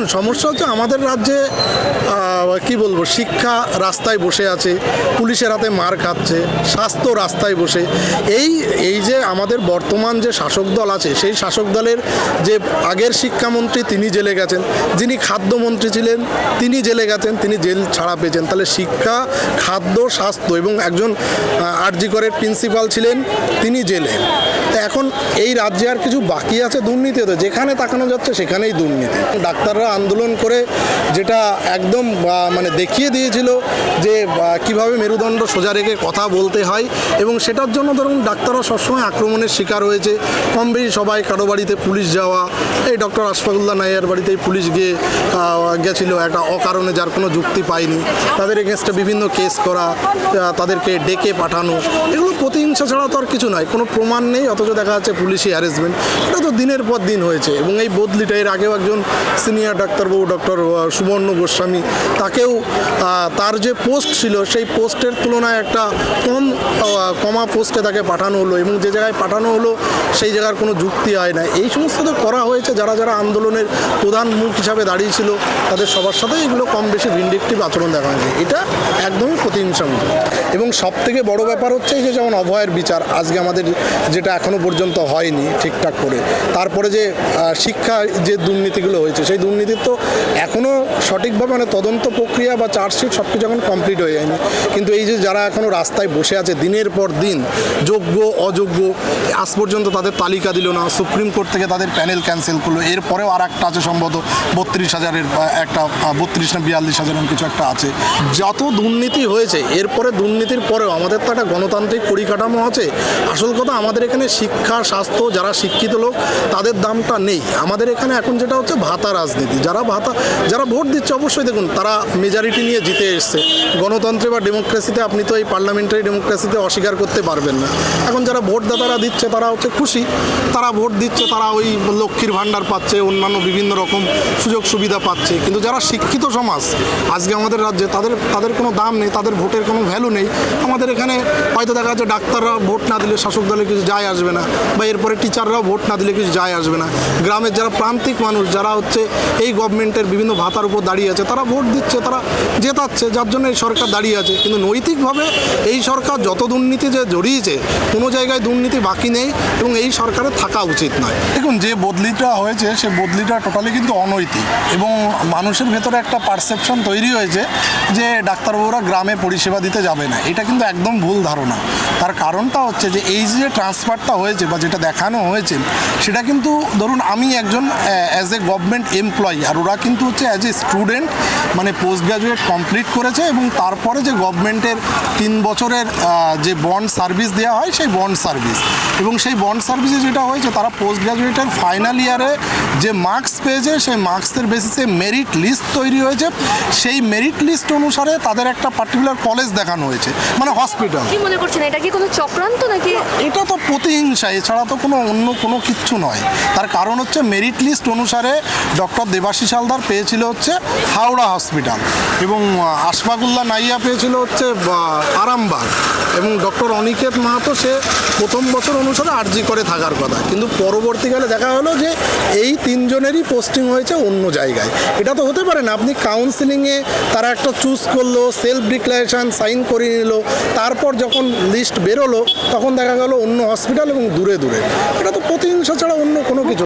দেখুন, সমস্যা হচ্ছে আমাদের রাজ্যে কি বলব, শিক্ষা রাস্তায় বসে আছে, পুলিশের হাতে মার খাচ্ছে, স্বাস্থ্য রাস্তায় বসে। এই এই যে আমাদের বর্তমান যে শাসক দল আছে, সেই শাসক দলের যে আগের শিক্ষামন্ত্রী তিনি জেলে গেছেন, যিনি খাদ্যমন্ত্রী ছিলেন, তিনি জেলে গেছেন, তিনি জেল ছাড়া পেয়েছেন। তাহলে শিক্ষা, খাদ্য, স্বাস্থ্য এবং একজন আরজি করের প্রিন্সিপাল ছিলেন, তিনি জেলে। এখন এই রাজ্যে আর কিছু বাকি আছে দুর্নীতি? যেখানে তাকানো যাচ্ছে, সেখানেই দুর্নীতি। ডাক্তাররা আন্দোলন করে যেটা একদম মানে দেখিয়ে দিয়েছিল যে কীভাবে মেরুদণ্ড সোজা রেখে কথা বলতে হয় এবং সেটার জন্য ধরুন ডাক্তাররা সবসময় আক্রমণের শিকার হয়েছে। কম বেশি সবাই কারও বাড়িতে পুলিশ যাওয়া, এই ডক্টর আশফাকুল্লাহ নাইয়ার বাড়িতেই পুলিশ গিয়ে গেছিল একটা অকারণে যার কোনো যুক্তি পায়নি। তাদের এগেনস্টে বিভিন্ন কেস করা তাদেরকে ডেকে পাঠানো, এগুলো প্রতিহিংসা ছাড়া তো আর কিছু নয়। কোনো প্রমাণ নেই, অথচ দেখা যাচ্ছে পুলিশি হ্যারাসমেন্ট এটা তো দিনের পর দিন হয়েছে এবং এই বদলিটা এর আগেও একজন সিনিয়র ডাক্তারবাবু ডক্টর সুবর্ণ গোস্বামী তাকেও তার যে পোস্ট ছিল সেই পোস্টের তুলনায় একটা কম কমা পোস্টে তাকে পাঠানো হলো এবং যে জায়গায় পাঠানো হলো, সেই জায়গার কোনো যুক্তি হয় না এই সমস্ত তো করা হয়েছে, যারা যারা আন্দোলনের প্রধান মুখ হিসাবে দাঁড়িয়েছিল তাদের সবার সাথে এগুলো কম বেশি ভিন্ডিকটিভ আচরণ দেখা হয়েছে। এটা একদমই প্রতিহিংসামূলক। এবং সব থেকে বড় ব্যাপার হচ্ছে যে যেমন অভয়ের বিচার, আজকে আমাদের যেটা এখনও পর্যন্ত হয়নি ঠিকঠাক করে, তারপরে যে শিক্ষা যে দুর্নীতিগুলো হয়েছে, সেই দুর্নীতির তো এখনও সঠিকভাবে মানে তদন্ত প্রক্রিয়া বা চার্জশিট সব কিছু এখন কমপ্লিট হয়ে যায়নি। কিন্তু এই যে যারা এখনও রাস্তায় বসে আছে দিনের পর দিন যোগ্য, অযোগ্য, আজ পর্যন্ত তাদের তালিকা দিল না, সুপ্রিম কোর্ট থেকে তাদের প্যানেল ক্যান্সেল করল, এরপরেও আর একটা আছে সম্ভবত, বত্রিশ হাজারের একটা বত্রিশ না বিয়াল্লিশ হাজার এরকম কিছু একটা আছে। যত দুর্নীতি হয়েছে, এরপরে দুর্নীতির পরেও আমাদের তো একটা গণতান্ত্রিক পরিকাঠামো আছে। আসল কথা, আমাদের এখানে শিক্ষা, স্বাস্থ্য, যারা শিক্ষিত লোক, তাদের দামটা নেই। আমাদের এখানে এখন যেটা হচ্ছে ভাতা রাজনীতি। যারা ভাতা, যারা ভোট দিচ্ছে, অবশ্যই দেখুন, তারা মেজরিটি নিয়ে জিতে এসছে। গণতন্ত্রে বা ডেমোক্রেসিতে আপনি তো এই পার্লামেন্টারি ডেমোক্রেসিতে অস্বীকার করতে পারবেন না। এখন যারা ভোটদাতারা দিচ্ছে, তারা হচ্ছে খুশি। তারা ভোট দিচ্ছে, তারা ওই লক্ষ্মীর ভাণ্ডার পাচ্ছে, অন্যান্য বিভিন্ন রকম সুযোগ সুবিধা পাচ্ছে। কিন্তু যারা শিক্ষিত সমাজ, আজকে আমাদের রাজ্যে তাদের তাদের কোনো দাম নেই, তাদের ভোটের কোনো ভ্যালু নেই। আমাদের এখানে হয়তো দেখা যাচ্ছে ডাক্তাররা ভোট না দিলে শাসক দলে কিছু যায় আসবে না, বা এরপরে টিচাররাও ভোট না দিলে কিছু যায় আসবে না। গ্রামের যারা প্রান্তিক মানুষ, যারা হচ্ছে এই গভর্নমেন্টের বিভিন্ন ভাতার উপর দাঁড়িয়ে আছে, তারা ভোট দিচ্ছে, তারা জেতাচ্ছে, যার জন্য এই সরকার দাঁড়িয়ে আছে। কিন্তু নৈতিকভাবে এই সরকার যত দুর্নীতি যে জড়িয়েছে, কোনো জায়গায় দুর্নীতি বাকি নেই এবং এই সরকারের থাকা উচিত নয়। দেখুন, যে বদলিটা হয়েছে, সে বদলিটা টোটালি কিন্তু অনৈতিক এবং মানুষের ভেতরে একটা পারসেপশন তৈরি হয়েছে যে ডাক্তারবাবুরা গ্রামে পরিষেবা দিতে যাবে না। এটা কিন্তু একদম ভুল ধারণা। তার কারণটা হচ্ছে যে এই যে ট্রান্সফারটা হয়েছে বা যেটা দেখানো হয়েছে, সেটা কিন্তু ধরুন আমি একজন অ্যাজ এ গভর্নমেন্ট এমপ্লয়ি আর ওরা কিন্তু হচ্ছে অ্যাজ এ স্টুডেন্ট মানে পোস্ট গ্রাজুয়েট কমপ্লিট করেছে এবং তারপরে যে গভর্নমেন্টের তিন বছরের যে বন্ড সার্ভিস দেওয়া হয় সেই বন্ড সার্ভিস এবং সেই বন্ড সার্ভিসে যেটা হয়েছে তারা পোস্ট গ্রাজুয়েটের ফাইনাল ইয়ারে যে মার্কস পেয়েছে সেই মার্কসের বেসিসে মেরিট লিস্ট তৈরি হয়েছে। সেই মেরিট লিস্ট অনুসারে তাদের একটা পার্টিকুলার কলেজ দেখানো হয়েছে মানে হসপিটাল কি মনে করছেন এটা কি কোনো চক্রান্ত নাকি? এটা তো প্রতিহিংসা এছাড়া তো কোনো অন্য কোনো কিচ্ছু নয়। তার কারণ হচ্ছে মেরিট লিস্ট অনুসারে ডক্টর দেবাশিস হালদার পেয়েছিল হচ্ছে হাওড়া হসপিটাল। এবং আহ, আশফাকুল্লাহ নাইয়া পেয়েছিল হচ্ছে আরামবাগ। এবং ডক্টর অনিকেত মাহাতো সে প্রথম বছর অনুসারে আর্জি করে থাকার কথা। কিন্তু পরবর্তীকালে দেখা হলো যে এই তিনজনেরই পোস্টিং হয়েছে অন্য জায়গায়। এটা তো হতে পারে না আপনি কাউন্সিলিংয়ে তারা একটা চুজ করল সেলফ ডিক্লারেশন সাইন করে নিল তারপর যখন লিস্ট বেরোলো তখন দেখা গেল অন্য হসপিটাল এবং দূরে দূরে। এটা তো প্রতিহিংসা ছাড়া অন্য কোনো কিছু